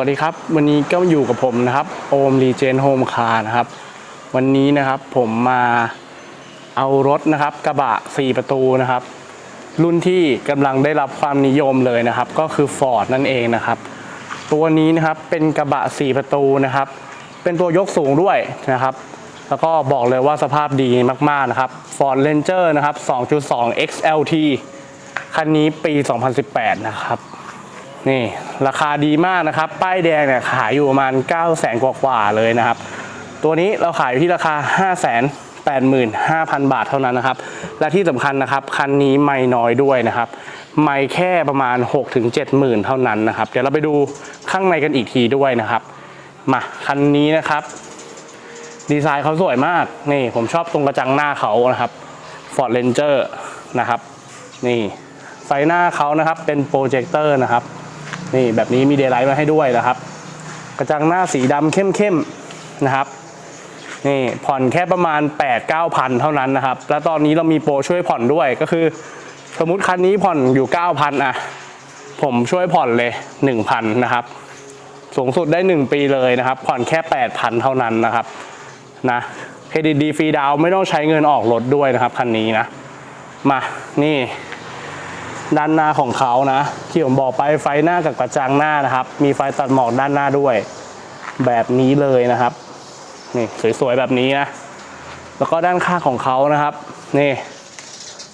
วัสดีครับ วันนี้ก็อยู่กับผมนะครับโอมรีเจนโฮมคาร์นะครับ วันนี้นะครับผมมาเอารถนะครับ กระบะ 4 ประตูนะครับ รุ่นที่กำลังได้รับความนิยมเลยนะครับ ก็คือ Ford นั่นเองนะครับ ตัวนี้นะครับเป็นกระบะ 4 ประตูนะครับ เป็นตัวยกสูงด้วยนะครับ แล้วก็บอกเลยว่าสภาพดีมากๆนะครับ Ford Ranger นะครับ 2.2 XLT คันนี้ปี 2018 นะครับ นี่ราคาดีมากนะครับ ป้ายแดงเนี่ยขายอยู่ประมาณ 9 0 0แสนกว่าๆเลยนะครับ ตัวนี้เราขายอยู่ที่ราคา5 8 5 0 0 0 บาทเท่านั้นนะครับ และที่สำคัญนะครับ คันนี้ไม่น้อยด้วยนะครับ ไม่แค่ประมาณ 6-7หมื่นเท่านั้นนะครับ เดี๋ยวเราไปดูข้างในกันอีกทีด้วยนะครับ มา คันนี้นะครับ ดีไซน์เขาสวยมาก นี่ผมชอบตรงกระจังหน้าเขานะครับ Ford Ranger นะครับ นี่ ไฟหน้าเขานะครับเป็นโปรเจคเตอร์นะครับ นี่แบบนี้มีเดย์ไลท์มาให้ด้วยนะครับ กระจังหน้าสีดำเข้มๆนะครับนี่ผ่อนแค่ประมาณ 8 9 0 0 0เท่านั้นนะครับ แล้วตอนนี้เรามีโปรช่วยผ่อนด้วยก็คือ สมมติคันนี้ผ่อนอยู่ 9,000อะผมช่วยผ่อนเลย 1,000นะครับ สูงสุดได้ 1 ปีเลยนะครับ ผ่อนแค่ 8,000 เท่านั้นนะครับนะเครดิตดีฟรีดาวไม่ต้องใช้เงินออกรถด้วยนะครับคันนี้นะ มานี่ ด้านหน้าของเขานะ ที่ผมบอกไปไฟหน้ากับกระจังหน้านะครับ มีไฟตัดหมอกด้านหน้าด้วย แบบนี้เลยนะครับนี่สวยๆแบบนี้นะแล้วก็ด้านข้างของเขานะครับนี่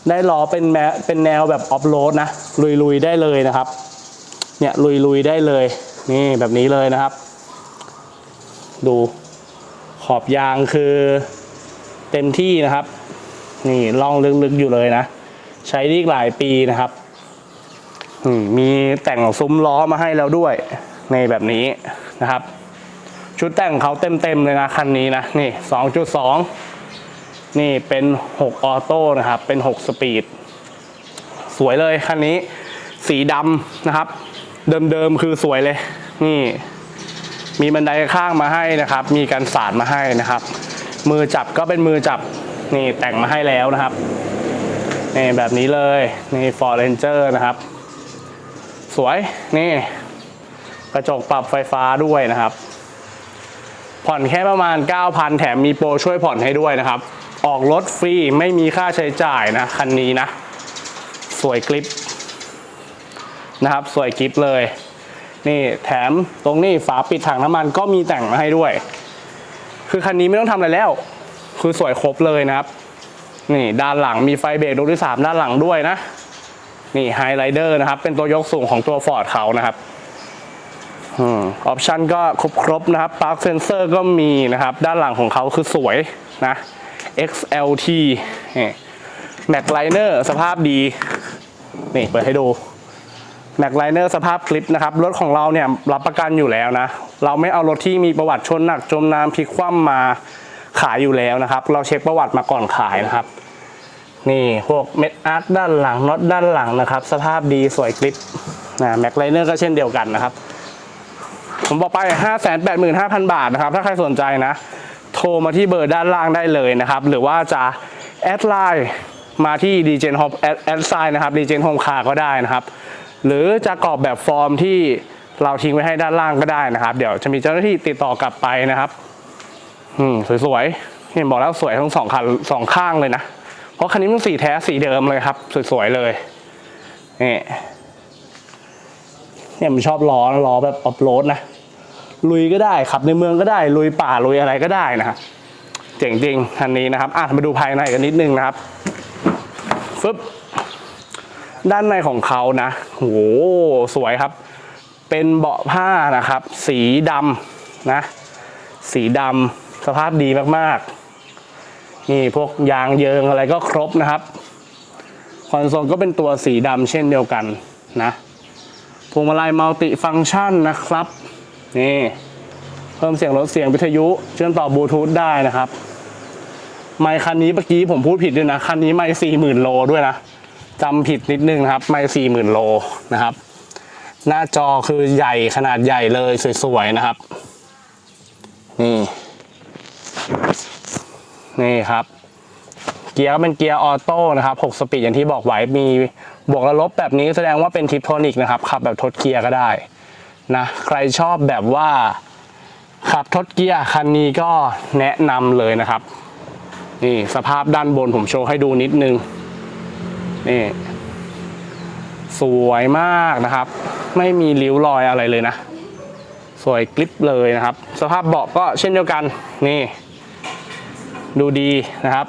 ได้ล้อเป็นแมเป็นแนวแบบออฟโรดนะลุยๆได้เลยนะครับ เนี่ยลุยๆได้เลย นี่แบบนี้เลยนะครับ ดูขอบยางคือเต็มที่นะครับ นี่ล่องลึกๆอยู่เลยนะ ใช้ได้หลายปีนะครับ มีแต่งซุ้มล้อมาให้แล้วด้วยในแบบนี้นะครับ ชุดแต่งเขาเต็มๆเลยนะคันนี้นะนี่ 2.2 นี่เป็น 6 ออโต้นะครับ เป็น 6 สปีด สวยเลยคันนี้ สีดำนะครับ เดิมๆคือสวยเลย นี่ มีบันไดข้างมาให้นะครับ มีการสาดมาให้นะครับ มือจับก็เป็นมือจับนี่แต่งมาให้แล้วนะครับนี่แบบนี้เลยนี่ Ford Ranger นะครับ สวยนี่ กระจกปรับไฟฟ้าด้วยนะครับ ผ่อนแค่ประมาณ 9,000 แถมมีโปรช่วยผ่อนให้ด้วยนะครับ ออกรถฟรีไม่มีค่าใช้จ่ายนะคันนี้นะ สวยกริปนะครับ สวยกริปเลย นี่แถมตรงนี้ฝาปิดถังน้ำมันก็มีแต่งมาให้ด้วย คือคันนี้ไม่ต้องทำอะไรแล้ว คือสวยครบเลยนะครับ นี่ด้านหลังมีไฟเบรกดวงที่สามด้านหลังด้วยนะ นี่ไฮไลเดอร์นะครับ เป็นตัวยกสูงของตัว Ford เขานะครับออปชันก็ครบครบนะครับปลั๊กเซนเซอร์ก็มีนะครับ ด้านหลังของเขาคือสวยนะ XLT แม็กไลเนอร์สภาพดี นี่เปิดให้ดูแม็กไลเนอร์สภาพคลิปนะครับ รถของเราเนี่ยรับประกันอยู่แล้วนะ เราไม่เอารถที่มีประวัติชนหนักจมน้ำพลิกคว่ำมาขายอยู่แล้วนะครับ เราเช็คประวัติมาก่อนขายนะครับ นี่พวกเม็ดอาร์ตด้านหลังน็อตด้านหลังนะครับ สภาพดีสวยคลิปนะแม็กไลเนอร์ก็เช่นเดียวกันนะครับ ผมบอกไป 5 8 5 0 0 0 บาทนะครับ ถ้าใครสนใจนะ โทรมาที่เบอร์ด้านล่างได้เลยนะครับ หรือว่าจะแอดไลน์มาที่ d j Home แอดแอดไซน์นะครับ d j Home Car ก็ได้นะครับ หรือจะกรอกแบบฟอร์มที่เราทิ้งไว้ให้ด้านล่างก็ได้นะครับ เดี๋ยวจะมีเจ้าหน้าที่ติดต่อกลับไปนะครับ อืมสวยๆเห็นบอกแล้วสวยทั้งสองคันสองข้างเลยนะ ราะคันนี้มันสีแท้สีเดิมเลยครับ สวยๆเลยนี่เนี่ยผมชอบล้อนะล้อแบบออฟโรดนะลุยก็ได้ขับในเมืองก็ได้ ลุยป่าลุยอะไรก็ได้นะครับเจ๋งจริงคันนี้นะครับอะมาดูภายในกันนิดนึงนะครับฟึบด้านในของเขานะโหสวยครับ เป็นเบาะผ้านะครับ สีดำนะ สีดำสภาพดีมากๆ นี่พวกยางเยิงอะไรก็ครบนะครับ คอนโซลก็เป็นตัวสีดำเช่นเดียวกันนะพวงมาลัยมัลติฟังก์ชันนะครับ นี่ เพิ่มเสียงลดเสียงวิทยุ เชื่อมต่อบลูทูธได้นะครับ ไมค์คันนี้เมื่อกี้ผมพูดผิดด้วยนะ คันนี้ไมค์สี่หมื่นโลด้วยนะจำผิดนิดนึงนะครับ ไมค์สี่หมื่นโลนะครับ หน้าจอคือใหญ่ขนาดใหญ่เลยสวยๆนะครับ นี่ นี่ครับ เกียร์เป็นเกียร์ออโต้นะครับ6สปีดอย่างที่บอกไว้มีบวกและลบแบบนี้แสดงว่าเป็นทิปโทนิกนะครับขับแบบทดเกียร์ก็ได้นะใครชอบแบบว่าขับทดเกียร์คันนี้ก็แนะนำเลยนะครับ นี่สภาพด้านบนผมโชว์ให้ดูนิดนึงนี่สวยมากนะครับ ไม่มีริ้วรอยอะไรเลยนะ สวยกลิปเลยนะครับ สภาพเบาะก็เช่นเดียวกันนี่ ดูดีนะครับ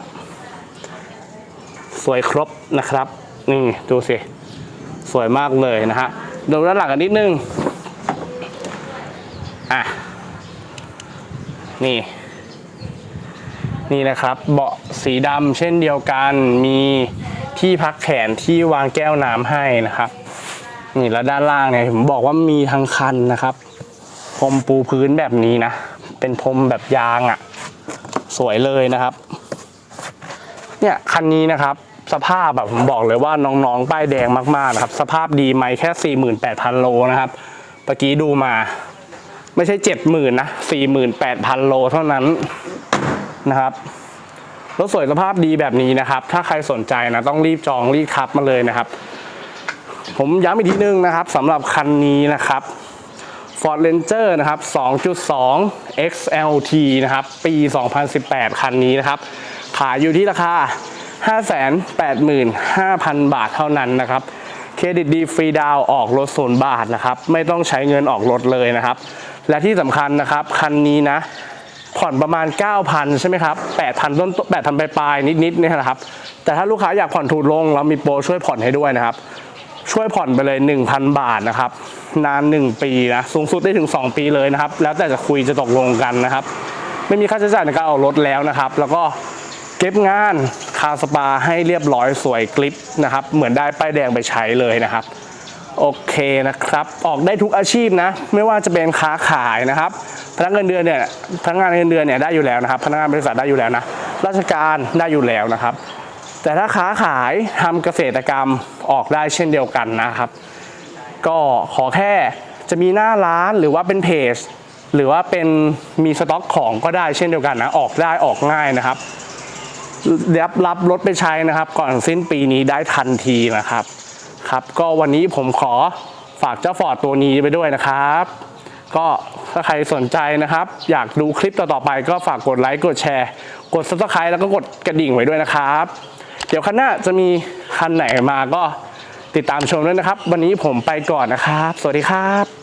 สวยครบนะครับ นี่ดูสิ สวยมากเลยนะฮะดูด้านหลังกันนิดนึง อะ นี่ นี่นะครับ เบาะสีดำเช่นเดียวกัน มีที่พักแขนที่วางแก้วน้ำให้นะครับ นี่แล้วด้านล่างเนี่ยผมบอกว่ามีทั้งคันนะครับพรมปูพื้นแบบนี้นะ เป็นพรมแบบยางอะ่ะ สวยเลยนะครับ เนี่ยคันนี้นะครับ สภาพแบบผมบอกเลยว่าน้องๆป้ายแดงมากๆนะครับ สภาพดีไหมแค่ 48,000 โลนะครับเมื่อกี้ดูมา ไม่ใช่ 70,000นะ48,000 โลเท่านั้นนะครับรถสวยสภาพดีแบบนี้นะครับ ถ้าใครสนใจนะต้องรีบจองรีบทับมาเลยนะครับ ผมย้ำอีกทีนึงนะครับสำหรับคันนี้นะครับ Ford Ranger นะครับ 2.2 XLT นะครับ ปี 2018 คันนี้นะครับ ขายอยู่ที่ราคา 585,000 บาทเท่านั้นนะครับ เครดิตดีฟรีดาวออกรถศูนย์บาทนะครับ ไม่ต้องใช้เงินออกรถเลยนะครับ และที่สำคัญนะครับ คันนี้นะ ผ่อนประมาณ 9,000 ใช่ไหมครับ 8,000 ต้น 8,000 ปลายๆนิดๆเนี่ยนะครับ แต่ถ้าลูกค้าอยากผ่อนถูกลง เรามีโปรช่วยผ่อนให้ด้วยนะครับ ช่วยผ่อนไปเลย 1,000 บาทนะครับ นาน 1 ปีนะสูงสุดได้ถึง 2 ปีเลยนะครับ แล้วแต่จะคุยจะตกลงกันนะครับ ไม่มีค่าใช้จ่ายในการออกรถแล้วนะครับ แล้วก็เก็บงานคาสปาให้เรียบร้อยสวยกลิปนะครับ เหมือนได้ป้ายแดงไปใช้เลยนะครับโอเคนะครับ ออกได้ทุกอาชีพนะ ไม่ว่าจะเป็นค้าขายนะครับ พนักงานเดือนเนี่ย พนักงานเงินเดือนเนี่ยได้อยู่แล้วนะครับ พนักงานบริษัทได้อยู่แล้วนะ ราชการได้อยู่แล้วนะครับ แต่ถ้าค้าขายทำเกษตรกรรมออกได้เช่นเดียวกันนะครับ ก็ขอแค่จะมีหน้าร้านหรือว่าเป็นเพจหรือว่าเป็นมีสต็อกของก็ได้เช่นเดียวกันนะออกได้ออกง่ายนะครับรับรับรถไปใช้นะครับ ก่อนสิ้นปีนี้ได้ทันทีนะครับครับก็วันนี้ผมขอฝากเจ้าฟอร์ดตัวนี้ไปด้วยนะครับ ก็ถ้าใครสนใจนะครับ อยากดูคลิปต่อๆไปก็ฝากกดไลค์กดแชร์ กด subscribe แล้วก็กดกระดิ่งไว้ด้วยนะครับ เดี๋ยวคันหน้าจะมีคันไหนมาก็ ติดตามชมด้วยนะครับ วันนี้ผมไปก่อนนะครับ สวัสดีครับ